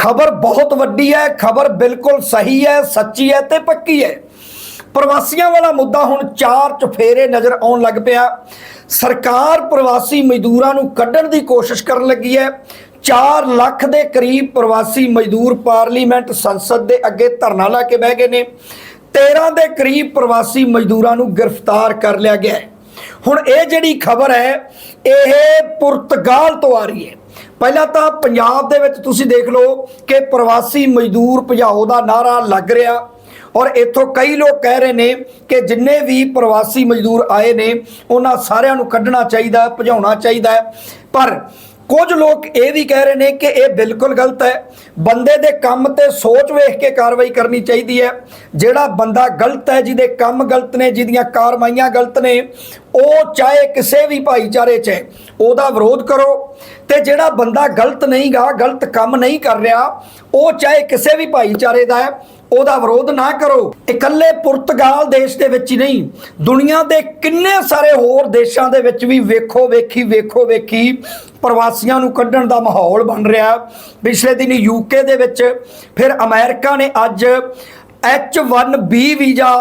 ਖਬਰ ਬਹੁਤ ਵੱਡੀ ਹੈ, ਖਬਰ ਬਿਲਕੁਲ ਸਹੀ ਹੈ, ਸੱਚੀ ਹੈ ਤੇ ਪੱਕੀ ਹੈ। ਪ੍ਰਵਾਸੀਆਂ ਵਾਲਾ ਮੁੱਦਾ ਹੁਣ ਚਾਰ ਚਫੇਰੇ ਨਜ਼ਰ ਆਉਣ ਲੱਗ ਪਿਆ। ਸਰਕਾਰ ਪ੍ਰਵਾਸੀ ਮਜ਼ਦੂਰਾਂ ਨੂੰ ਕੱਢਣ ਦੀ ਕੋਸ਼ਿਸ਼ ਕਰਨ ਲੱਗੀ ਹੈ। 4 ਲੱਖ ਦੇ ਕਰੀਬ ਪ੍ਰਵਾਸੀ ਮਜ਼ਦੂਰ ਪਾਰਲੀਮੈਂਟ ਸੰਸਦ ਦੇ ਅੱਗੇ ਧਰਨਾ ਲਾ ਕੇ ਬਹਿ ਗਏ ਨੇ। 13 ਦੇ ਕਰੀਬ ਪ੍ਰਵਾਸੀ ਮਜ਼ਦੂਰਾਂ ਨੂੰ ਗ੍ਰਿਫਤਾਰ ਕਰ ਲਿਆ ਗਿਆ ਹੈ। ਹੁਣ ਇਹ ਜਿਹੜੀ ਖਬਰ ਹੈ, ਇਹ ਪੁਰਤਗਾਲ ਤੋਂ ਆ ਰਹੀ ਹੈ। ਪਹਿਲਾਂ ਤਾਂ ਪੰਜਾਬ ਦੇ ਵਿੱਚ ਤੁਸੀਂ ਦੇਖ ਲਓ ਕਿ ਪ੍ਰਵਾਸੀ ਮਜ਼ਦੂਰ ਭਜਾਓ ਦਾ ਨਾਰਾ ਲੱਗ ਰਿਹਾ ਔਰ ਇੱਥੋਂ ਕਈ ਲੋਕ ਕਹਿ ਰਹੇ ਨੇ ਕਿ ਜਿੰਨੇ ਵੀ ਪ੍ਰਵਾਸੀ ਮਜ਼ਦੂਰ ਆਏ ਨੇ, ਉਹਨਾਂ ਸਾਰਿਆਂ ਨੂੰ ਕੱਢਣਾ ਚਾਹੀਦਾ, ਭਜਾਉਣਾ ਚਾਹੀਦਾ ਹੈ। ਪਰ ਕੁਝ ਲੋਕ ਇਹ ਵੀ ਕਹਿ ਰਹੇ ਨੇ ਕਿ ਇਹ ਬਿਲਕੁਲ ਗਲਤ ਹੈ। ਬੰਦੇ ਦੇ ਕੰਮ ਤੇ ਸੋਚ ਵੇਖ ਕੇ ਕਾਰਵਾਈ ਕਰਨੀ ਚਾਹੀਦੀ ਹੈ। ਜਿਹੜਾ ਬੰਦਾ ਗਲਤ ਹੈ, ਜਿਹਦੇ ਕੰਮ ਗਲਤ ਨੇ, ਜਿਹਦੀਆਂ ਕਾਰਵਾਈਆਂ ਗਲਤ ਨੇ, ਉਹ ਚਾਹੇ ਕਿਸੇ ਵੀ ਭਾਈਚਾਰੇ 'ਚ ਉਹਦਾ ਵਿਰੋਧ ਕਰੋ। ਤੇ ਜਿਹੜਾ ਬੰਦਾ ਗਲਤ ਨਹੀਂਗਾ, ਗਲਤ ਕੰਮ ਨਹੀਂ ਕਰ ਰਿਹਾ, ਉਹ ਚਾਹੇ ਕਿਸੇ ਵੀ ਭਾਈਚਾਰੇ ਦਾ ਹੈ ਉਹਦਾ ਵਿਰੋਧ ਨਾ ਕਰੋ। ਇਕੱਲੇ ਪੁਰਤਗਾਲ ਦੇਸ਼ ਦੇ ਵਿੱਚ ਹੀ ਨਹੀਂ, ਦੁਨੀਆ ਦੇ ਕਿੰਨੇ ਸਾਰੇ ਹੋਰ ਦੇਸ਼ਾਂ ਦੇ ਵਿੱਚ ਵੀ ਵੇਖੋ, ਵੇਖੀ ਵੇਖੋ, ਵੇਖੀ ਪ੍ਰਵਾਸੀਆਂ ਨੂੰ ਕੱਢਣ ਦਾ ਮਾਹੌਲ ਬਣ ਰਿਹਾ। ਪਿਛਲੇ ਦਿਨ ਯੂਕੇ ਦੇ ਵਿੱਚ ਫਿਰ ਅਮਰੀਕਾ ਨੇ ਅੱਜ H1B ਵੀਜ਼ਾ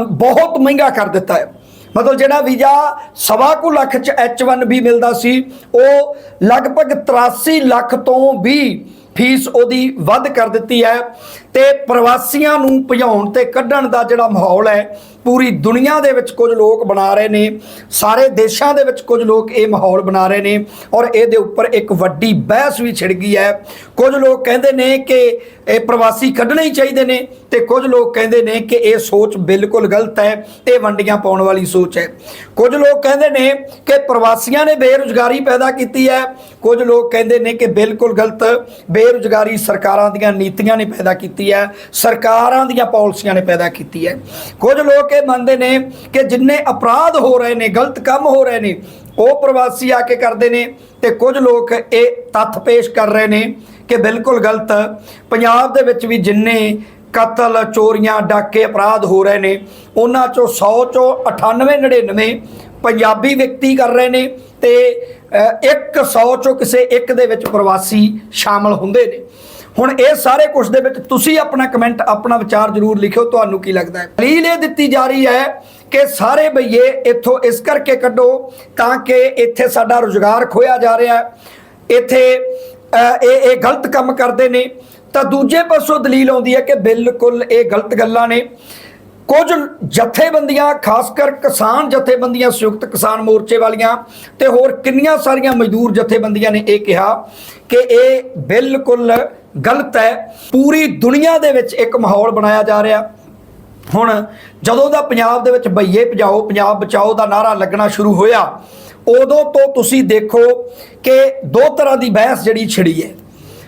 ਬਹੁਤ ਮਹਿੰਗਾ ਕਰ ਦਿੱਤਾ ਹੈ। ਮਤਲਬ ਜਿਹੜਾ ਵੀਜ਼ਾ ਸਵਾ ਕੁ ਲੱਖ ਚ H1B ਮਿਲਦਾ ਸੀ, ਉਹ ਲਗਭਗ 83 ਲੱਖ ਤੋਂ ਵੀ ਫੀਸ ਉਹਦੀ ਵੱਧ ਕਰ ਦਿੱਤੀ ਹੈ। ਤੇ ਪ੍ਰਵਾਸੀਆਂ ਨੂੰ ਭਜਾਉਣ ਤੇ ਕੱਢਣ ਦਾ ਜਿਹੜਾ ਮਾਹੌਲ ਹੈ, ਪੂਰੀ ਦੁਨੀਆ ਦੇ ਵਿੱਚ ਕੁਝ ਲੋਕ ਬਣਾ ਰਹੇ ਨੇ, ਸਾਰੇ ਦੇਸ਼ਾਂ ਦੇ ਵਿੱਚ ਕੁਝ ਲੋਕ ਇਹ ਮਾਹੌਲ ਬਣਾ ਰਹੇ ਨੇ ਔਰ ਇਹਦੇ ਉੱਪਰ ਇੱਕ ਵੱਡੀ ਬਹਿਸ ਵੀ ਛਿੜ ਗਈ ਹੈ। ਕੁਝ ਲੋਕ ਕਹਿੰਦੇ ਨੇ ਕਿ ਇਹ ਪ੍ਰਵਾਸੀ ਕੱਢਣੇ ਹੀ ਚਾਹੀਦੇ ਨੇ ਤੇ ਕੁਝ ਲੋਕ ਕਹਿੰਦੇ ਨੇ ਕਿ ਇਹ ਸੋਚ ਬਿਲਕੁਲ ਗਲਤ ਹੈ, ਇਹ ਵੰਡੀਆਂ ਪਾਉਣ ਵਾਲੀ ਸੋਚ ਹੈ। ਕੁਝ ਲੋਕ ਕਹਿੰਦੇ ਨੇ ਕਿ ਪ੍ਰਵਾਸੀਆਂ ਨੇ ਬੇਰੁਜ਼ਗਾਰੀ ਪੈਦਾ ਕੀਤੀ ਹੈ, ਕੁਝ ਲੋਕ ਕਹਿੰਦੇ ਨੇ ਕਿ ਬਿਲਕੁਲ ਗਲਤ, ਬੇਰੁਜ਼ਗਾਰੀ ਸਰਕਾਰਾਂ ਦੀਆਂ ਨੀਤੀਆਂ ਨੇ ਪੈਦਾ ਕੀਤੀ ਹੈ, ਸਰਕਾਰਾਂ ਦੀਆਂ ਪਾਲਿਸੀਆਂ ਨੇ ਪੈਦਾ ਕੀਤੀ ਹੈ। ਕੁਝ ਲੋਕ ਇਹ ਮੰਨਦੇ ਨੇ ਕਿ ਜਿੰਨੇ ਅਪਰਾਧ ਹੋ ਰਹੇ ਨੇ, ਗਲਤ ਕੰਮ ਹੋ ਰਹੇ ਨੇ, ਉਹ ਪ੍ਰਵਾਸੀ ਆ ਕੇ ਕਰਦੇ ਨੇ ਤੇ ਕੁਝ ਲੋਕ ਇਹ ਤੱਥ ਪੇਸ਼ ਕਰ ਰਹੇ ਨੇ ਕਿ ਬਿਲਕੁਲ ਗਲਤ। ਪੰਜਾਬ ਦੇ ਵਿੱਚ ਵੀ ਜਿੰਨੇ ਕਤਲ, ਚੋਰੀਆਂ, ਡਾਕੇ ਅਪਰਾਧ ਹੋ ਰਹੇ ਨੇ, ਉਹਨਾਂ ਚੋਂ 100 ਚੋਂ 98 99 ਪੰਜਾਬੀ ਵਿਅਕਤੀ ਕਰ ਰਹੇ ਨੇ ਤੇ ਇੱਕ 100 ਚੋਂ ਕਿਸੇ ਇੱਕ ਦੇ ਵਿੱਚ ਪ੍ਰਵਾਸੀ ਸ਼ਾਮਲ ਹੁੰਦੇ ਨੇ। ਹੁਣ ਇਹ ਸਾਰੇ ਕੁਝ ਦੇ ਵਿੱਚ ਤੁਸੀਂ ਆਪਣਾ ਕਮੈਂਟ ਆਪਣਾ ਵਿਚਾਰ ਜ਼ਰੂਰ ਲਿਖਿਓ, ਤੁਹਾਨੂੰ ਕੀ ਲੱਗਦਾ ਹੈ? ਦਲੀਲ ਇਹ ਦਿੱਤੀ ਜਾ ਰਹੀ ਹੈ ਕਿ ਸਾਰੇ ਬਈਏ ਇੱਥੋਂ ਇਸ ਕਰਕੇ ਕੱਢੋ ਤਾਂ ਕਿ ਇੱਥੇ ਸਾਡਾ ਰੁਜ਼ਗਾਰ ਖੋਇਆ ਜਾ ਰਿਹਾ ਹੈ। ਇੱਥੇ ਇਹ ਇਹ ਗਲਤ ਕੰਮ ਕਰਦੇ ਨੇ। ਤਾਂ ਦੂਜੇ ਪਾਸੋਂ ਦਲੀਲ ਆਉਂਦੀ ਹੈ ਕਿ ਬਿਲਕੁਲ ਇਹ ਗਲਤ ਗੱਲਾਂ ਨੇ। ਕੁਝ ਜਥੇਬੰਦੀਆਂ, ਖਾਸ ਕਰ ਕਿਸਾਨ ਜਥੇਬੰਦੀਆਂ, ਸੰਯੁਕਤ ਕਿਸਾਨ ਮੋਰਚੇ ਵਾਲੀਆਂ ਤੇ ਹੋਰ ਕਿੰਨੀਆਂ ਸਾਰੀਆਂ ਮਜ਼ਦੂਰ ਜਥੇਬੰਦੀਆਂ ਨੇ ਇਹ ਕਿਹਾ ਕਿ ਇਹ ਬਿਲਕੁਲ ਗਲਤ ਹੈ। ਪੂਰੀ ਦੁਨੀਆ ਦੇ ਵਿੱਚ ਇੱਕ ਮਾਹੌਲ ਬਣਾਇਆ ਜਾ ਰਿਹਾ। ਹੁਣ ਜਦੋਂ ਦਾ ਪੰਜਾਬ ਦੇ ਵਿੱਚ ਬਈਏ ਭਜਾਓ, ਪੰਜਾਬ ਬਚਾਓ ਦਾ ਨਾਰਾ ਲੱਗਣਾ ਸ਼ੁਰੂ ਹੋਇਆ, ਉਦੋਂ ਤੋਂ ਤੁਸੀਂ ਦੇਖੋ ਕਿ ਦੋ ਤਰ੍ਹਾਂ ਦੀ ਬਹਿਸ ਜਿਹੜੀ ਛਿੜੀ ਹੈ।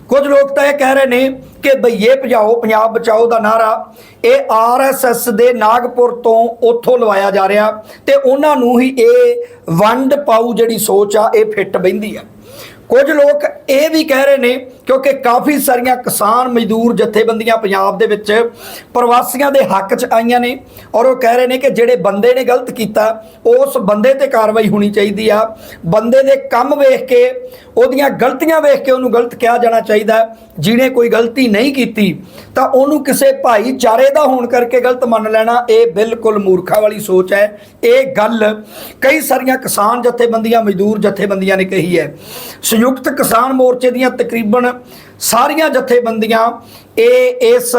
ਕੁਝ ਲੋਕ ਤਾਂ ਇਹ ਕਹਿ ਰਹੇ ਨੇ ਕਿ ਬਈਏ ਭਜਾਓ, ਪੰਜਾਬ ਬਚਾਓ ਦਾ ਨਾਰਾ, ਇਹ ਆਰਐਸਐਸ ਦੇ ਨਾਗਪੁਰ ਤੋਂ ਉੱਥੋਂ ਲਵਾਇਆ ਜਾ ਰਿਹਾ ਤੇ ਉਹਨਾਂ ਨੂੰ ਹੀ ਇਹ ਵੰਡ ਪਾਉ ਜਿਹੜੀ ਸੋਚ ਆ, ਇਹ ਫਿੱਟ ਬੈਂਦੀ ਆ। ਕੁਝ ਲੋਕ ਇਹ ਵੀ ਕਹਿ ਰਹੇ ਨੇ, ਕਿਉਂਕਿ ਕਾਫੀ ਸਾਰੀਆਂ ਕਿਸਾਨ ਮਜ਼ਦੂਰ ਜਥੇਬੰਦੀਆਂ ਪੰਜਾਬ ਦੇ ਵਿੱਚ ਪ੍ਰਵਾਸੀਆਂ ਦੇ ਹੱਕ 'ਚ ਆਈਆਂ ਨੇ ਔਰ ਉਹ ਕਹਿ ਰਹੇ ਨੇ ਕਿ ਜਿਹੜੇ ਬੰਦੇ ਨੇ ਗਲਤ ਕੀਤਾ, ਉਸ ਬੰਦੇ ਤੇ ਕਾਰਵਾਈ ਹੋਣੀ ਚਾਹੀਦੀ ਆ। ਬੰਦੇ ਦੇ ਕੰਮ ਵੇਖ ਕੇ, ਉਹਦੀਆਂ ਗਲਤੀਆਂ ਵੇਖ ਕੇ ਉਹਨੂੰ ਗਲਤ ਕਿਹਾ ਜਾਣਾ ਚਾਹੀਦਾ। ਜਿਹਨੇ ਕੋਈ ਗਲਤੀ ਨਹੀਂ ਕੀਤੀ, ਤਾਂ ਉਹਨੂੰ ਕਿਸੇ ਭਾਈਚਾਰੇ ਦਾ ਹੋਣ ਕਰਕੇ ਗਲਤ ਮੰਨ ਲੈਣਾ, ਇਹ ਬਿਲਕੁਲ ਮੂਰਖਾ ਵਾਲੀ ਸੋਚ ਹੈ। ਇਹ ਗੱਲ ਕਈ ਸਾਰੀਆਂ ਕਿਸਾਨ ਜਥੇਬੰਦੀਆਂ, ਮਜ਼ਦੂਰ ਜਥੇਬੰਦੀਆਂ ਨੇ ਕਹੀ ਹੈ। ਸੰਯੁਕਤ ਕਿਸਾਨ ਮੋਰਚੇ ਦੀਆਂ ਤਕਰੀਬਨ ਸਾਰੀਆਂ ਜਥੇਬੰਦੀਆਂ ਇਹ ਇਸ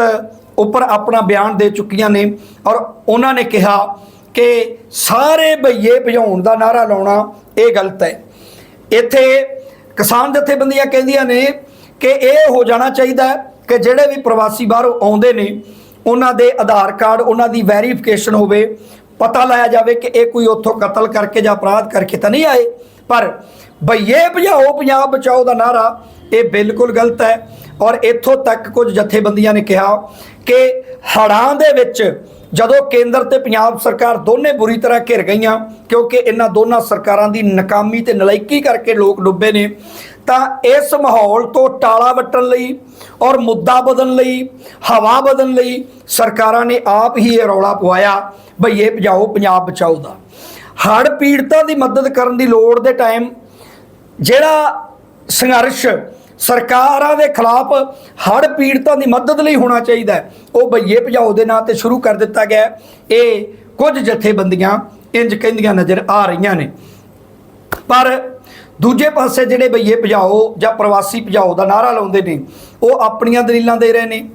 ਉੱਪਰ ਆਪਣਾ ਬਿਆਨ ਦੇ ਚੁੱਕੀਆਂ ਨੇ ਔਰ ਉਹਨਾਂ ਨੇ ਕਿਹਾ ਕਿ ਸਾਰੇ ਬਈਏ ਭਜਾਉਣ ਦਾ ਨਾਰਾ ਲਾਉਣਾ ਇਹ ਗਲਤ ਹੈ। ਇੱਥੇ ਕਿਸਾਨ ਜਥੇਬੰਦੀਆਂ ਕਹਿੰਦੀਆਂ ਨੇ ਕਿ ਇਹ ਹੋ ਜਾਣਾ ਚਾਹੀਦਾ ਕਿ ਜਿਹੜੇ ਵੀ ਪ੍ਰਵਾਸੀ ਬਾਹਰੋਂ ਆਉਂਦੇ ਨੇ, ਉਹਨਾਂ ਦੇ ਆਧਾਰ ਕਾਰਡ, ਉਹਨਾਂ ਦੀ ਵੈਰੀਫਿਕੇਸ਼ਨ ਹੋਵੇ, ਪਤਾ ਲਾਇਆ ਜਾਵੇ ਕਿ ਇਹ ਕੋਈ ਉੱਥੋਂ ਕਤਲ ਕਰਕੇ ਜਾਂ ਅਪਰਾਧ ਕਰਕੇ ਤਾਂ ਨਹੀਂ ਆਏ। ਪਰ ਬਈਏ ਭਜਾਓ, ਪੰਜਾਬ ਬਚਾਓ ਦਾ ਨਾਰਾ ਇਹ ਬਿਲਕੁਲ ਗਲਤ ਹੈ। ਔਰ ਇੱਥੋਂ ਤੱਕ ਕੁਝ ਜਥੇਬੰਦੀਆਂ ਨੇ ਕਿਹਾ ਕਿ ਹੜਾਂ ਦੇ ਵਿੱਚ ਜਦੋਂ ਕੇਂਦਰ ਤੇ ਪੰਜਾਬ ਸਰਕਾਰ ਦੋਨੇ ਬੁਰੀ ਤਰ੍ਹਾਂ ਘਿਰ ਗਈਆਂ, ਕਿਉਂਕਿ ਇਹਨਾਂ ਦੋਨਾਂ ਸਰਕਾਰਾਂ ਦੀ ਨਾਕਾਮੀ ਤੇ ਨਲਾਇਕੀ ਕਰਕੇ ਲੋਕ ਡੁੱਬੇ ਨੇ, ਤਾਂ ਇਸ ਮਾਹੌਲ ਤੋਂ ਟਾਲਾ ਵੱਟਣ ਲਈ ਔਰ ਮੁੱਦਾ ਬਦਲਣ ਲਈ, ਹਵਾ ਬਦਲਣ ਲਈ ਸਰਕਾਰਾਂ ਨੇ ਆਪ ਹੀ ਇਹ ਰੌਲਾ ਪਵਾਇਆ ਭਈਏ ਭਜਾਓ, ਪੰਜਾਬ ਬਚਾਓ ਦਾ। ਹੜ੍ਹ ਪੀੜਤਾਂ ਦੀ ਮਦਦ ਕਰਨ ਦੀ ਲੋੜ ਦੇ ਟਾਈਮ ਜਿਹੜਾ ਸੰਘਰਸ਼ ਸਰਕਾਰਾਂ ਦੇ ਖਿਲਾਫ ਹੜ੍ਹ ਪੀੜਤਾਂ ਦੀ ਮਦਦ ਲਈ ਹੋਣਾ ਚਾਹੀਦਾ ਹੈ। ਉਹ ਬਈਏ ਭਜਾਓ ਦੇ ਨਾਂ ਤੇ ਸ਼ੁਰੂ ਕਰ ਦਿੱਤਾ ਗਿਆ ਇਹ ਕੁਝ ਜਥੇਬੰਦੀਆਂ ਇੰਜ ਕਹਿੰਦੀਆਂ ਨਜ਼ਰ ਆ ਰਹੀਆਂ ਨੇ ਪਰ ਦੂਜੇ ਪਾਸੇ ਜਿਹੜੇ ਬਈਏ ਭਜਾਓ ਜਾਂ ਪ੍ਰਵਾਸੀ ਭਜਾਓ ਦਾ ਨਾਰਾ ਲਾਉਂਦੇ ਨੇ, ਉਹ ਆਪਣੀਆਂ ਦਲੀਲਾਂ ਦੇ ਰਹੇ ਨੇ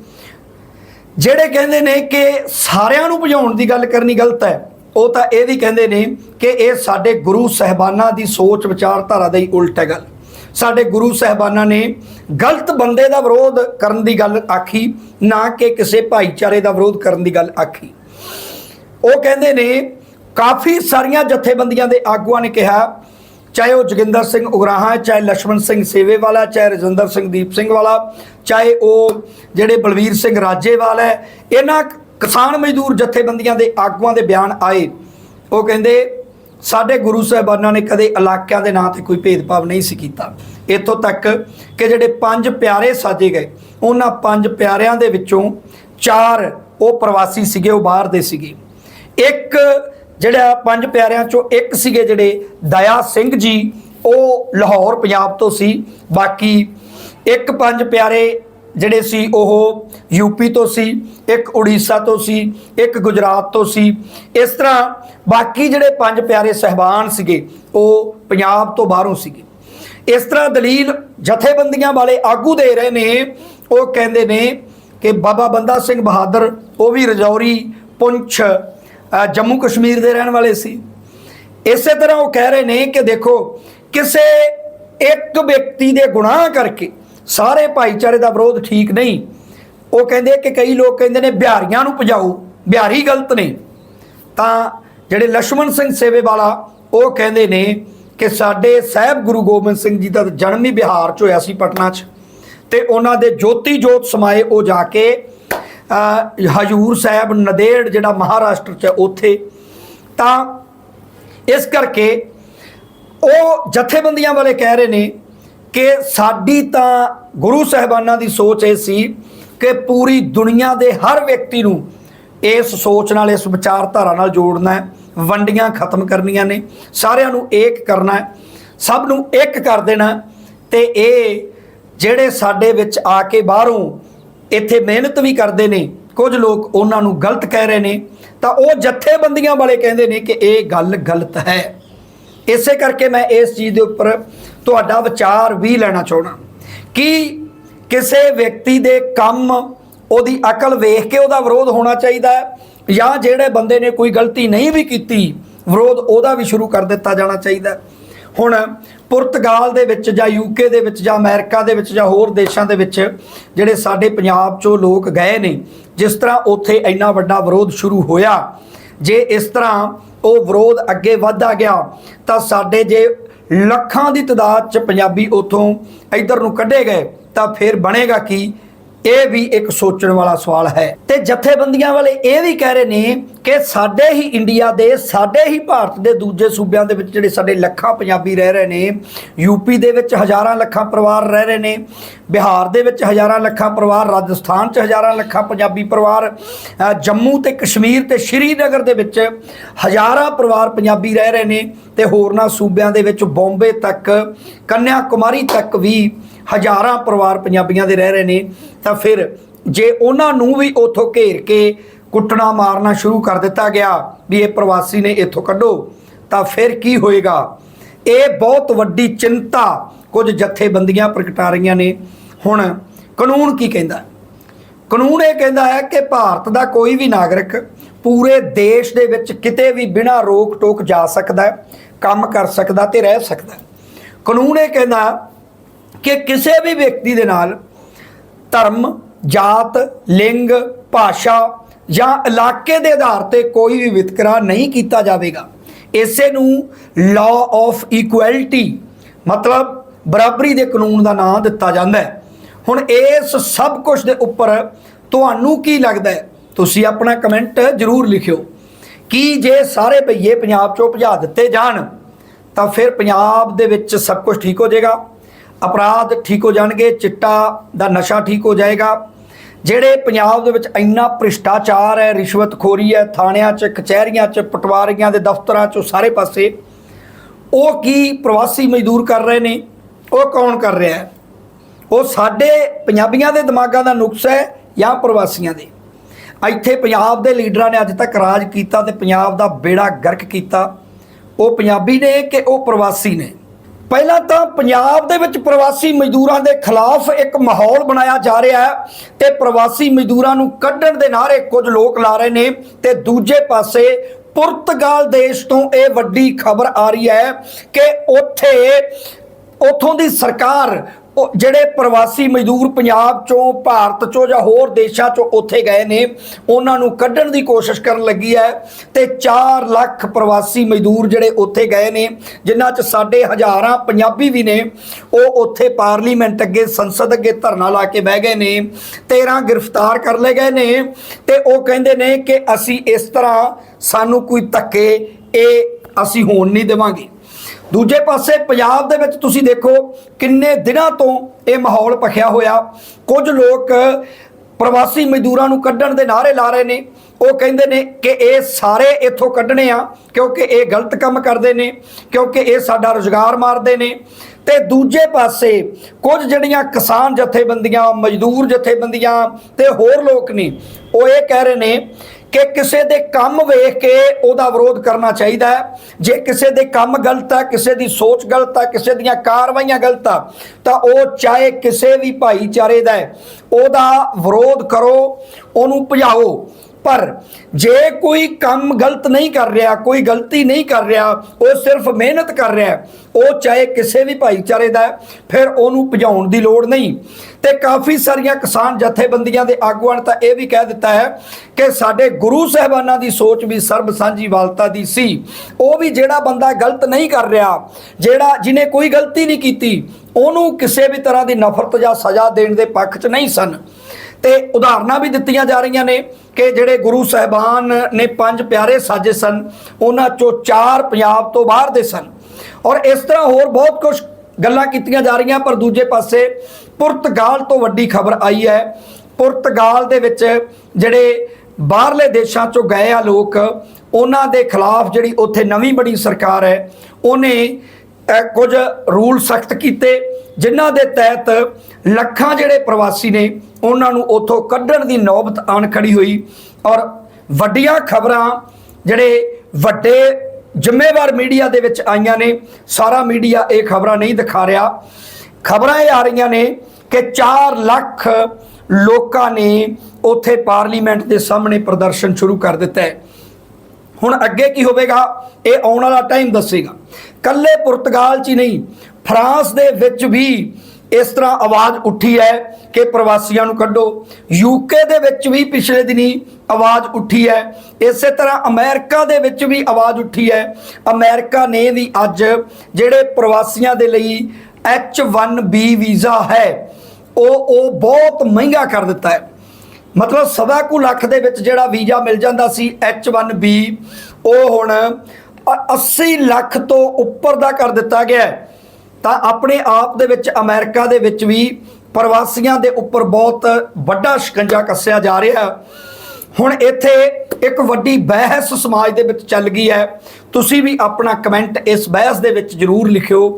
ਜਿਹੜੇ ਕਹਿੰਦੇ ਨੇ ਕਿ ਸਾਰਿਆਂ ਨੂੰ ਭਜਾਉਣ ਦੀ ਗੱਲ ਕਰਨੀ ਗਲਤ ਹੈ ਉਹ ਤਾਂ ਇਹ ਵੀ ਕਹਿੰਦੇ ਨੇ ਕਿ ਇਹ ਸਾਡੇ ਗੁਰੂ ਸਹਿਬਾਨਾਂ ਦੀ ਸੋਚ ਵਿਚਾਰਧਾਰਾ ਦਾ ਹੀ ਉਲਟ ਹੈ ਗੱਲ। ਸਾਡੇ ਗੁਰੂ ਸਹਿਬਾਨਾਂ ਨੇ ਗਲਤ ਬੰਦੇ ਦਾ ਵਿਰੋਧ ਕਰਨ ਦੀ ਗੱਲ ਆਖੀ, ਨਾ ਕਿ ਕਿਸੇ ਭਾਈਚਾਰੇ ਦਾ ਵਿਰੋਧ ਕਰਨ ਦੀ ਗੱਲ ਆਖੀ। ਉਹ ਕਹਿੰਦੇ ਨੇ, ਕਾਫੀ ਸਾਰੀਆਂ ਜਥੇਬੰਦੀਆਂ ਦੇ ਆਗੂਆਂ ਨੇ ਕਿਹਾ, ਚਾਹੇ ਉਹ ਜਗਿੰਦਰ ਸਿੰਘ ਉਗਰਾਹਾ ਹੈ, ਚਾਹੇ ਲక్ష్మణ ਸਿੰਘ ਸੇਵੇ ਵਾਲਾ ਚਾਹੇ ਰਜਿੰਦਰ ਸਿੰਘ ਦੀਪ ਸਿੰਘ ਵਾਲਾ, ਚਾਹੇ ਉਹ ਜਿਹੜੇ ਬਲਵੀਰ ਸਿੰਘ ਰਾਜੇਵਾਲ ਹੈ, ਇਹਨਾਂ ਕਿਸਾਨ ਮਜ਼ਦੂਰ ਜਥੇਬੰਦੀਆਂ ਦੇ ਆਗੂਆਂ ਦੇ ਬਿਆਨ ਆਏ। ਉਹ ਕਹਿੰਦੇ, ਸਾਡੇ ਗੁਰੂ ਸਾਹਿਬਾਨਾਂ ਨੇ ਕਦੇ ਇਲਾਕਿਆਂ ਦੇ ਨਾਂ ਤੇ ਕੋਈ ਭੇਦਭਾਵ ਨਹੀਂ ਸੀ ਕੀਤਾ। ਇੱਥੋਂ ਤੱਕ ਕਿ ਜਿਹੜੇ ਪੰਜ ਪਿਆਰੇ ਸਾਜੇ ਗਏ, ਉਹਨਾਂ ਪੰਜ ਪਿਆਰਿਆਂ ਦੇ ਵਿੱਚੋਂ ਚਾਰ ਉਹ ਪ੍ਰਵਾਸੀ ਸੀਗੇ, ਉਹ ਬਾਹਰ ਦੇ ਸੀਗੇ। ਇੱਕ ਜਿਹੜਾ ਪੰਜ ਪਿਆਰਿਆਂ ਚੋਂ ਇੱਕ ਸੀਗੇ ਜਿਹੜੇ ਦਇਆ ਸਿੰਘ ਜੀ, ਉਹ ਲਾਹੌਰ, ਪੰਜਾਬ ਤੋਂ ਸੀ। ਬਾਕੀ ਇੱਕ ਪੰਜ ਪਿਆਰੇ ਜਿਹੜੇ ਸੀ ਉਹ ਯੂਪੀ ਤੋਂ ਸੀ, ਇੱਕ ਉੜੀਸਾ ਤੋਂ ਸੀ, ਇੱਕ ਗੁਜਰਾਤ ਤੋਂ ਸੀ। ਇਸ ਤਰ੍ਹਾਂ ਬਾਕੀ ਜਿਹੜੇ ਪੰਜ ਪਿਆਰੇ ਸਹਿਬਾਨ ਸੀਗੇ, ਉਹ ਪੰਜਾਬ ਤੋਂ ਬਾਹਰੋਂ ਸੀਗੇ। ਇਸ ਤਰ੍ਹਾਂ ਦਲੀਲ ਜਥੇਬੰਦੀਆਂ ਵਾਲੇ ਆਗੂ ਦੇ ਰਹੇ ਨੇ, ਉਹ ਕਹਿੰਦੇ ਨੇ ਕਿ ਬਾਬਾ ਬੰਦਾ ਸਿੰਘ ਬਹਾਦਰ, ਉਹ ਵੀ ਰਜੌਰੀ ਪੁੰਛ ਜੰਮੂ ਕਸ਼ਮੀਰ ਦੇ ਰਹਿਣ ਵਾਲੇ ਸੀ। ਇਸੇ ਤਰ੍ਹਾਂ ਉਹ ਕਹਿ ਰਹੇ ਨੇ ਕਿ ਦੇਖੋ, ਕਿਸੇ ਇੱਕ ਵਿਅਕਤੀ ਦੇ ਗੁਨਾਹ ਕਰਕੇ ਸਾਰੇ ਭਾਈਚਾਰੇ ਦਾ ਵਿਰੋਧ ਠੀਕ ਨਹੀਂ। ਉਹ ਕਹਿੰਦੇ ਕਿ ਕਈ ਲੋਕ ਕਹਿੰਦੇ ਨੇ ਬਿਹਾਰੀਆਂ ਨੂੰ ਭਜਾਓ, ਬਿਹਾਰੀ ਗਲਤ ਨੇ। ਤਾਂ ਜਿਹੜੇ ਲక్ష్మణ ਸਿੰਘ ਸੇਵੇ ਵਾਲਾ ਉਹ ਕਹਿੰਦੇ ਨੇ ਕਿ ਸਾਡੇ ਸਹਿਬ ਗੁਰੂ ਗੋਬਿੰਦ ਸਿੰਘ ਜੀ ਦਾ ਜਨਮ ਹੀ ਬਿਹਾਰ 'ਚ ਹੋਇਆ ਸੀ ਪਟਨਾ 'ਚ। ਤੇ ਉਹਨਾਂ ਦੇ ਜੋਤੀ ਜੋਤ ਸਮਾਏ ਉਹ ਜਾ ਕੇ ਹਜੂਰ ਸਾਹਿਬ ਨਦੇੜ ਜਿਹੜਾ ਮਹਾਰਾਸ਼ਟਰ 'ਚ ਉੱਥੇ। ਤਾਂ ਇਸ ਕਰਕੇ ਉਹ ਜਥੇਬੰਦੀਆਂ ਵਾਲੇ ਕਹਿ ਰਹੇ ਨੇ ਕਿ ਸਾਡੀ ਤਾਂ ਗੁਰੂ ਸਾਹਿਬਾਨਾਂ ਦੀ ਸੋਚ ਇਹ ਸੀ ਕਿ ਪੂਰੀ ਦੁਨੀਆ ਦੇ ਹਰ ਵਿਅਕਤੀ ਨੂੰ ਇਸ ਸੋਚ ਨਾਲ, ਇਸ ਵਿਚਾਰਧਾਰਾ ਨਾਲ ਜੋੜਨਾ ਹੈ। ਵੰਡੀਆਂ ਖਤਮ ਕਰਨੀਆਂ ਨੇ, ਸਾਰਿਆਂ ਨੂੰ ਏਕ ਕਰਨਾ ਹੈ, ਸਭ ਨੂੰ ਇੱਕ ਕਰ ਦੇਣਾ ਹੈ। ਤੇ ਇਹ ਜਿਹੜੇ ਸਾਡੇ ਵਿੱਚ ਆ ਕੇ ਬਾਹਰੋਂ ਇੱਥੇ ਮਿਹਨਤ ਵੀ ਕਰਦੇ ਨੇ, ਕੁਝ ਲੋਕ ਉਹਨਾਂ ਨੂੰ ਗਲਤ ਕਹਿ ਰਹੇ ਨੇ, ਤਾਂ ਉਹ ਜਥੇਬੰਦੀਆਂ ਵਾਲੇ ਕਹਿੰਦੇ ਨੇ ਕਿ ਇਹ ਗੱਲ ਗਲਤ ਹੈ। ਇਸੇ ਕਰਕੇ ਮੈਂ ਇਸ ਚੀਜ਼ ਦੇ ਉੱਪਰ ਤੁਹਾਡਾ ਵਿਚਾਰ ਵੀ ਲੈਣਾ ਚਾਹਣਾ ਕਿ ਕਿਸੇ ਵਿਅਕਤੀ ਦੇ ਕੰਮ ਉਹਦੀ ਅਕਲ ਵੇਖ ਕੇ ਉਹਦਾ ਵਿਰੋਧ ਹੋਣਾ ਚਾਹੀਦਾ ਹੈ? ਜਾਂ ਜਿਹੜੇ ਬੰਦੇ ਨੇ ਕੋਈ ਗਲਤੀ ਨਹੀਂ ਵੀ ਕੀਤੀ, ਵਿਰੋਧ ਉਹਦਾ ਵੀ ਸ਼ੁਰੂ ਕਰ ਦਿੱਤਾ ਜਾਣਾ ਚਾਹੀਦਾ ਹੁਣ ਪੁਰਤਗਾਲ ਦੇ ਵਿੱਚ ਜਾਂ ਯੂਕੇ ਦੇ ਵਿੱਚ ਜਾਂ ਅਮਰੀਕਾ ਦੇ ਵਿੱਚ ਜਾਂ ਹੋਰ ਦੇਸ਼ਾਂ ਦੇ ਵਿੱਚ ਜਿਹੜੇ ਸਾਡੇ ਪੰਜਾਬ ਚੋਂ ਲੋਕ ਗਏ ਨੇ, ਜਿਸ ਤਰ੍ਹਾਂ ਉੱਥੇ ਇੰਨਾ ਵੱਡਾ ਵਿਰੋਧ ਸ਼ੁਰੂ ਹੋਇਆ, ਜੇ ਇਸ ਤਰ੍ਹਾਂ ਉਹ ਵਿਰੋਧ ਅੱਗੇ ਵਧਦਾ ਗਿਆ, ਤਾਂ ਸਾਡੇ ਜੇ ਲੱਖਾਂ ਦੀ ਤਾਦਾਦ 'ਚ ਪੰਜਾਬੀ ਉਥੋਂ ਇੱਧਰ ਨੂੰ ਕੱਢੇ ਗਏ ਤਾਂ ਫਿਰ ਬਣੇਗਾ ਕੀ? ਇਹ ਵੀ ਇੱਕ ਸੋਚਣ ਵਾਲਾ ਸਵਾਲ ਹੈ। ਤੇ ਜਥੇਬੰਦੀਆਂ ਵਾਲੇ ਇਹ ਵੀ ਕਹਿ ਰਹੇ ਨੇ ਕਿ ਸਾਡੇ ਹੀ ਇੰਡੀਆ ਦੇ, ਸਾਡੇ ਹੀ ਭਾਰਤ ਦੇ ਦੂਜੇ ਸੂਬਿਆਂ ਦੇ ਵਿੱਚ ਜਿਹੜੇ ਸਾਡੇ ਲੱਖਾਂ ਪੰਜਾਬੀ ਰਹਿ ਰਹੇ ਨੇ, ਯੂਪੀ ਦੇ ਵਿੱਚ ਹਜ਼ਾਰਾਂ ਲੱਖਾਂ ਪਰਿਵਾਰ ਰਹਿ ਰਹੇ ਨੇ, ਬਿਹਾਰ ਦੇ ਵਿੱਚ ਹਜ਼ਾਰਾਂ ਲੱਖਾਂ ਪਰਿਵਾਰ, ਰਾਜਸਥਾਨ 'ਚ ਹਜ਼ਾਰਾਂ ਲੱਖਾਂ ਪੰਜਾਬੀ ਪਰਿਵਾਰ ਜੰਮੂ ਤੇ ਕਸ਼ਮੀਰ ਤੇ ਸ਼੍ਰੀਨਗਰ ਦੇ ਵਿੱਚ ਹਜ਼ਾਰਾਂ ਪਰਿਵਾਰ ਪੰਜਾਬੀ ਰਹਿ ਰਹੇ ਨੇ, ਤੇ ਹੋਰਨਾਂ ਸੂਬਿਆਂ ਦੇ ਵਿੱਚ ਬੰਬੇ ਤੱਕ ਕੰਨਿਆ ਕੁਮਾਰੀ ਤੱਕ ਵੀ ਹਜ਼ਾਰਾਂ ਪਰਿਵਾਰ ਪੰਜਾਬੀਆਂ ਦੇ ਰਹਿ ਰਹੇ ਨੇ, ਤਾਂ ਫਿਰ ਜੇ ਉਹਨਾਂ ਨੂੰ ਵੀ ਉਥੋਂ ਘੇਰ ਕੇ ਕੁੱਟਣਾ ਮਾਰਨਾ ਸ਼ੁਰੂ ਕਰ ਦਿੱਤਾ ਗਿਆ ਵੀ ਇਹ ਪ੍ਰਵਾਸੀ ਨੇ ਇੱਥੋਂ ਕੱਢੋ, ਤਾਂ ਫਿਰ ਕੀ ਹੋਏਗਾ? ਇਹ ਬਹੁਤ ਵੱਡੀ ਚਿੰਤਾ ਕੁਝ ਜਥੇਬੰਦੀਆਂ ਪ੍ਰਗਟਾ ਰਹੀਆਂ ਨੇ। ਹੁਣ ਕਾਨੂੰਨ ਕੀ ਕਹਿੰਦਾ? ਕਾਨੂੰਨ ਇਹ ਕਹਿੰਦਾ ਹੈ ਕਿ ਭਾਰਤ ਦਾ ਕੋਈ ਵੀ ਨਾਗਰਿਕ ਪੂਰੇ ਦੇਸ਼ ਦੇ ਵਿੱਚ ਕਿਤੇ ਵੀ ਬਿਨਾਂ ਰੋਕ ਟੋਕ ਜਾ ਸਕਦਾ, ਕੰਮ ਕਰ ਸਕਦਾ ਤੇ ਰਹਿ ਸਕਦਾ। ਕਾਨੂੰਨ ਇਹ ਕਹਿੰਦਾ ਕਿ ਕਿਸੇ ਵੀ ਵਿਅਕਤੀ ਦੇ ਨਾਲ ਧਰਮ, ਜਾਤ, ਲਿੰਗ, ਭਾਸ਼ਾ ਜਾਂ ਇਲਾਕੇ ਦੇ ਆਧਾਰ ਤੇ ਕੋਈ ਵੀ ਵਿਤਕਰਾ ਨਹੀਂ ਕੀਤਾ ਜਾਵੇਗਾ। ਇਸੇ ਨੂੰ ਲਾਅ ਆਫ ਇਕੁਐਲਿਟੀ ਮਤਲਬ ਬਰਾਬਰੀ ਦੇ ਕਾਨੂੰਨ ਦਾ ਨਾਮ ਦਿੱਤਾ ਜਾਂਦਾ ਹੈ। ਹੁਣ ਇਸ ਸਭ ਕੁਝ ਦੇ ਉੱਪਰ ਤੁਹਾਨੂੰ ਕੀ ਲੱਗਦਾ ਹੈ? ਤੁਸੀਂ ਆਪਣਾ ਕਮੈਂਟ ਜ਼ਰੂਰ ਲਿਖਿਓ। ਕਿ ਜੇ ਸਾਰੇ ਭਈਏ ਪੰਜਾਬ ਚੋਂ ਭਜਾ ਦਿੱਤੇ ਜਾਣ, ਤਾਂ ਫਿਰ ਪੰਜਾਬ ਦੇ ਵਿੱਚ ਸਭ ਕੁਝ ਠੀਕ ਹੋ ਜਾਏਗਾ। ਅਪਰਾਧ ਠੀਕ ਹੋ ਜਾਣਗੇ, ਚਿੱਟਾ ਦਾ ਨਸ਼ਾ ਠੀਕ ਹੋ ਜਾਏਗਾ। ਜਿਹੜੇ ਪੰਜਾਬ ਦੇ ਵਿੱਚ ਇੰਨਾ ਭ੍ਰਿਸ਼ਟਾਚਾਰ ਹੈ, ਰਿਸ਼ਵਤਖੋਰੀ ਹੈ, ਥਾਣਿਆਂ 'ਚ, ਕਚਹਿਰੀਆਂ 'ਚ, ਪਟਵਾਰੀਆਂ ਦੇ ਦਫ਼ਤਰਾਂ 'ਚ ਸਾਰੇ ਪਾਸੇ, ਉਹ ਕੀ ਪ੍ਰਵਾਸੀ ਮਜ਼ਦੂਰ ਕਰ ਰਹੇ ਨੇ? ਉਹ ਕੌਣ ਕਰ ਰਿਹਾ ਹੈ? ਉਹ ਸਾਡੇ ਪੰਜਾਬੀਆਂ ਦੇ ਦਿਮਾਗਾਂ ਦਾ ਨੁਕਸ ਹੈ ਜਾਂ ਪ੍ਰਵਾਸੀਆਂ ਦੇ? ਇੱਥੇ ਪੰਜਾਬ ਦੇ ਲੀਡਰਾਂ ਨੇ ਅੱਜ ਤੱਕ ਰਾਜ ਕੀਤਾ ਤੇ ਪੰਜਾਬ ਦਾ ਬੇੜਾ ਗਰਕ ਕੀਤਾ। ਉਹ ਪੰਜਾਬੀ ਨੇ ਕਿ ਉਹ ਪ੍ਰਵਾਸੀ ਨੇ? ਪਹਿਲਾਂ ਤਾਂ ਪੰਜਾਬ ਦੇ ਵਿੱਚ ਪ੍ਰਵਾਸੀ ਮਜ਼ਦੂਰਾਂ ਦੇ ਖਿਲਾਫ ਇੱਕ ਮਾਹੌਲ ਬਣਾਇਆ ਜਾ ਰਿਹਾ ਹੈ ਤੇ ਪ੍ਰਵਾਸੀ ਮਜ਼ਦੂਰਾਂ ਨੂੰ ਕੱਢਣ ਦੇ ਨਾਅਰੇ ਕੁਝ ਲੋਕ ਲਾ ਰਹੇ ਨੇ ਤੇ ਦੂਜੇ ਪਾਸੇ ਪੁਰਤਗਾਲ ਦੇਸ਼ ਤੋਂ ਇਹ ਵੱਡੀ ਖਬਰ ਆ ਰਹੀ ਹੈ ਕਿ ਉੱਥੇ ਉਥੋਂ ਦੀ ਸਰਕਾਰ ਉਹ ਜਿਹੜੇ ਪ੍ਰਵਾਸੀ ਮਜ਼ਦੂਰ ਪੰਜਾਬ ਚੋਂ, ਭਾਰਤ ਚੋਂ ਜਾਂ ਹੋਰ ਦੇਸ਼ਾਂ ਚੋਂ ਉੱਥੇ ਗਏ ਨੇ, ਉਹਨਾਂ ਨੂੰ ਕੱਢਣ ਦੀ ਕੋਸ਼ਿਸ਼ ਕਰਨ ਲੱਗੀ ਹੈ ਤੇ 4 ਲੱਖ ਪ੍ਰਵਾਸੀ ਮਜ਼ਦੂਰ ਜਿਹੜੇ ਉੱਥੇ ਗਏ ਨੇ, ਜਿਨ੍ਹਾਂ 'ਚ ਸਾਡੇ ਹਜ਼ਾਰਾਂ ਪੰਜਾਬੀ ਵੀ ਨੇ, ਉਹ ਉੱਥੇ ਪਾਰਲੀਮੈਂਟ ਅੱਗੇ, ਸੰਸਦ ਅੱਗੇ ਧਰਨਾ ਲਾ ਕੇ ਬਹਿ ਗਏ ਨੇ 13 ਗ੍ਰਿਫਤਾਰ ਕਰ ਲਏ ਗਏ ਨੇ ਤੇ ਉਹ ਕਹਿੰਦੇ ਨੇ ਕਿ ਅਸੀਂ ਇਸ ਤਰ੍ਹਾਂ ਸਾਨੂੰ ਕੋਈ ਧੱਕੇ, ਇਹ ਅਸੀਂ ਹੋਣ ਨਹੀਂ ਦੇਵਾਂਗੇ। ਦੂਜੇ ਪਾਸੇ ਪੰਜਾਬ ਦੇ ਵਿੱਚ ਤੁਸੀਂ ਦੇਖੋ ਕਿੰਨੇ ਦਿਨਾਂ ਤੋਂ ਇਹ ਮਾਹੌਲ ਭਖਿਆ ਹੋਇਆ। ਕੁਝ ਲੋਕ ਪ੍ਰਵਾਸੀ ਮਜ਼ਦੂਰਾਂ ਨੂੰ ਕੱਢਣ ਦੇ ਨਾਅਰੇ ਲਾ ਰਹੇ ਨੇ। ਉਹ ਕਹਿੰਦੇ ਨੇ ਕਿ ਇਹ ਸਾਰੇ ਇੱਥੋਂ ਕੱਢਣੇ ਆ ਕਿਉਂਕਿ ਇਹ ਗਲਤ ਕੰਮ ਕਰਦੇ ਨੇ, ਕਿਉਂਕਿ ਇਹ ਸਾਡਾ ਰੁਜ਼ਗਾਰ ਮਾਰਦੇ ਨੇ। ਤੇ ਦੂਜੇ ਪਾਸੇ ਕੁਝ ਜਿਹੜੀਆਂ ਕਿਸਾਨ ਜਥੇਬੰਦੀਆਂ, ਮਜ਼ਦੂਰ ਜਥੇਬੰਦੀਆਂ ਤੇ ਹੋਰ ਲੋਕ ਨੇ, ਉਹ ਇਹ ਕਹਿ ਰਹੇ ਨੇ ਕਿ ਕਿਸੇ ਦੇ ਕੰਮ ਵੇਖ ਕੇ ਉਹਦਾ ਵਿਰੋਧ ਕਰਨਾ ਚਾਹੀਦਾ ਹੈ। ਜੇ ਕਿਸੇ ਦੇ ਕੰਮ ਗਲਤ ਹੈ, ਕਿਸੇ ਦੀ ਸੋਚ ਗਲਤ ਹੈ, ਕਿਸੇ ਦੀਆਂ ਕਾਰਵਾਈਆਂ ਗਲਤ ਆ ਤਾਂ ਉਹ ਚਾਹੇ ਕਿਸੇ ਵੀ ਭਾਈਚਾਰੇ ਦਾ ਉਹਦਾ ਵਿਰੋਧ ਕਰੋ, ਉਹਨੂੰ ਭਜਾਓ। ਪਰ ਜੇ ਕੋਈ ਕੰਮ ਗਲਤ ਨਹੀਂ ਕਰ ਰਿਹਾ, ਕੋਈ ਗਲਤੀ ਨਹੀਂ ਕਰ ਰਿਹਾ, ਉਹ ਸਿਰਫ ਮਿਹਨਤ ਕਰ ਰਿਹਾ ਉਹ ਚਾਹੇ ਕਿਸੇ ਵੀ ਭਾਈਚਾਰੇ ਦਾ ਫਿਰ ਉਹਨੂੰ ਭਜਾਉਣ ਦੀ ਲੋੜ ਨਹੀਂ। ਤੇ ਕਾਫੀ ਸਾਰੀਆਂ ਕਿਸਾਨ ਜਥੇਬੰਦੀਆਂ ਦੇ ਆਗੂਆਂ ਨੇ ਤਾਂ ਇਹ ਵੀ ਕਹਿ ਦਿੱਤਾ ਹੈ ਕਿ ਸਾਡੇ ਗੁਰੂ ਸਾਹਿਬਾਨਾਂ ਦੀ ਸੋਚ ਵੀ ਸਰਬ ਸਾਂਝੀ ਵਾਲਤਾ ਦੀ ਸੀ। ਉਹ ਵੀ ਜਿਹੜਾ ਬੰਦਾ ਗਲਤ ਨਹੀਂ ਕਰ ਰਿਹਾ, ਜਿਹੜਾ ਜਿਹਨੇ ਕੋਈ ਗਲਤੀ ਨਹੀਂ ਕੀਤੀ, ਉਹਨੂੰ ਕਿਸੇ ਵੀ ਤਰ੍ਹਾਂ ਦੀ ਨਫ਼ਰਤ ਜਾਂ ਸਜ਼ਾ ਦੇਣ ਦੇ ਪੱਖ 'ਚ ਨਹੀਂ ਸਨ। ਤੇ ਉਦਾਹਰਨਾਂ ਵੀ ਦਿੱਤੀਆਂ ਜਾ ਰਹੀਆਂ ਨੇ ਕਿ ਜਿਹੜੇ ਗੁਰੂ ਸਾਹਿਬਾਨ ਨੇ ਪੰਜ ਪਿਆਰੇ ਸਾਜੇ ਸਨ, ਉਹਨਾਂ ਚੋਂ ਚਾਰ ਪੰਜਾਬ ਤੋਂ ਬਾਹਰ ਦੇ ਸਨ। ਔਰ ਇਸ ਤਰ੍ਹਾਂ ਹੋਰ ਬਹੁਤ ਕੁਝ ਗੱਲਾਂ ਕੀਤੀਆਂ ਜਾ ਰਹੀਆਂ, ਪਰ ਦੂਜੇ ਪਾਸੇ ਪੁਰਤਗਾਲ ਤੋਂ ਵੱਡੀ ਖਬਰ ਆਈ ਹੈ। ਪੁਰਤਗਾਲ ਦੇ ਵਿੱਚ ਜਿਹੜੇ ਬਾਹਰਲੇ ਦੇਸ਼ਾਂ ਚੋਂ ਗਏ ਆ ਲੋਕ, ਉਹਨਾਂ ਦੇ ਖਿਲਾਫ ਜਿਹੜੀ ਉੱਥੇ ਨਵੀਂ ਬਣੀ ਸਰਕਾਰ ਹੈ, ਉਹਨੇ ਕੁਝ ਰੂਲ ਸਖਤ ਕੀਤੇ। ਜਿਨ੍ਹਾਂ ਦੇ ਤਹਿਤ ਲੱਖਾਂ ਜਿਹੜੇ ਪ੍ਰਵਾਸੀ ਨੇ, ਉਹਨਾਂ ਨੂੰ ਉੱਥੋਂ ਕੱਢਣ ਦੀ ਨੌਬਤ ਆਣ ਖੜੀ ਹੋਈ। ਔਰ ਵੱਡੀਆਂ ਖਬਰਾਂ ਜਿਹੜੇ ਵੱਡੇ ਜ਼ਿੰਮੇਵਾਰ ਮੀਡੀਆ ਦੇ ਵਿੱਚ ਆਈਆਂ ਨੇ, ਸਾਰਾ ਮੀਡੀਆ ਇਹ ਖਬਰਾਂ ਨਹੀਂ ਦਿਖਾ ਰਿਹਾ। ਖਬਰਾਂ ਇਹ ਆ ਰਹੀਆਂ ਨੇ ਕਿ 4 ਲੱਖ ਲੋਕਾਂ ਨੇ ਉੱਥੇ ਪਾਰਲੀਮੈਂਟ ਦੇ ਸਾਹਮਣੇ ਪ੍ਰਦਰਸ਼ਨ ਸ਼ੁਰੂ ਕਰ ਦਿੱਤਾ ਹੈ। ਹੁਣ ਅੱਗੇ ਕੀ ਹੋਵੇਗਾ? ਇਹ ਆਉਣ ਵਾਲਾ ਟਾਈਮ ਦੱਸੇਗਾ। ਕੱਲੇ ਪੁਰਤਗਾਲ 'ਚ ਹੀ ਨਹੀਂ, ਫਰਾਂਸ ਦੇ ਵਿੱਚ ਵੀ ਇਸ ਤਰ੍ਹਾਂ ਆਵਾਜ਼ ਉੱਠੀ ਹੈ ਕਿ ਪ੍ਰਵਾਸੀਆਂ ਨੂੰ ਕੱਢੋ। ਯੂਕੇ ਦੇ ਵਿੱਚ ਵੀ ਪਿਛਲੇ ਦਿਨੀ ਆਵਾਜ਼ ਉੱਠੀ ਹੈ। ਇਸੇ ਤਰ੍ਹਾਂ ਅਮਰੀਕਾ ਦੇ ਵਿੱਚ ਵੀ ਆਵਾਜ਼ ਉੱਠੀ ਹੈ। ਅਮਰੀਕਾ ਨੇ ਵੀ ਅੱਜ ਜਿਹੜੇ ਪ੍ਰਵਾਸੀਆਂ ਦੇ ਲਈ H1B ਵੀਜ਼ਾ ਹੈ, ਉਹ ਉਹ ਬਹੁਤ ਮਹਿੰਗਾ ਕਰ ਦਿੱਤਾ ਹੈ। ਮਤਲਬ ਸਵਾ ਕੁ ਲੱਖ ਦੇ ਵਿੱਚ ਜਿਹੜਾ ਵੀਜ਼ਾ ਮਿਲ ਜਾਂਦਾ ਸੀ H1B ਉਹ ਹੁਣ ਅ- 80 ਲੱਖ ਤੋਂ ਉੱਪਰ ਦਾ ਕਰ ਦਿੱਤਾ ਗਿਆ ਤਾਂ ਆਪਣੇ ਆਪ ਦੇ ਵਿੱਚ ਅਮਰੀਕਾ ਦੇ ਵਿੱਚ ਵੀ ਪ੍ਰਵਾਸੀਆਂ ਦੇ ਉੱਪਰ ਬਹੁਤ ਵੱਡਾ ਸ਼ਿਕੰਜਾ ਕੱਸਿਆ ਜਾ ਰਿਹਾ ਹੁਣ ਇੱਥੇ ਇੱਕ ਵੱਡੀ ਬਹਿਸ ਸਮਾਜ ਦੇ ਵਿੱਚ ਚੱਲ ਗਈ ਹੈ। ਤੁਸੀਂ ਵੀ ਆਪਣਾ ਕਮੈਂਟ ਇਸ ਬਹਿਸ ਦੇ ਵਿੱਚ ਜ਼ਰੂਰ ਲਿਖਿਓ।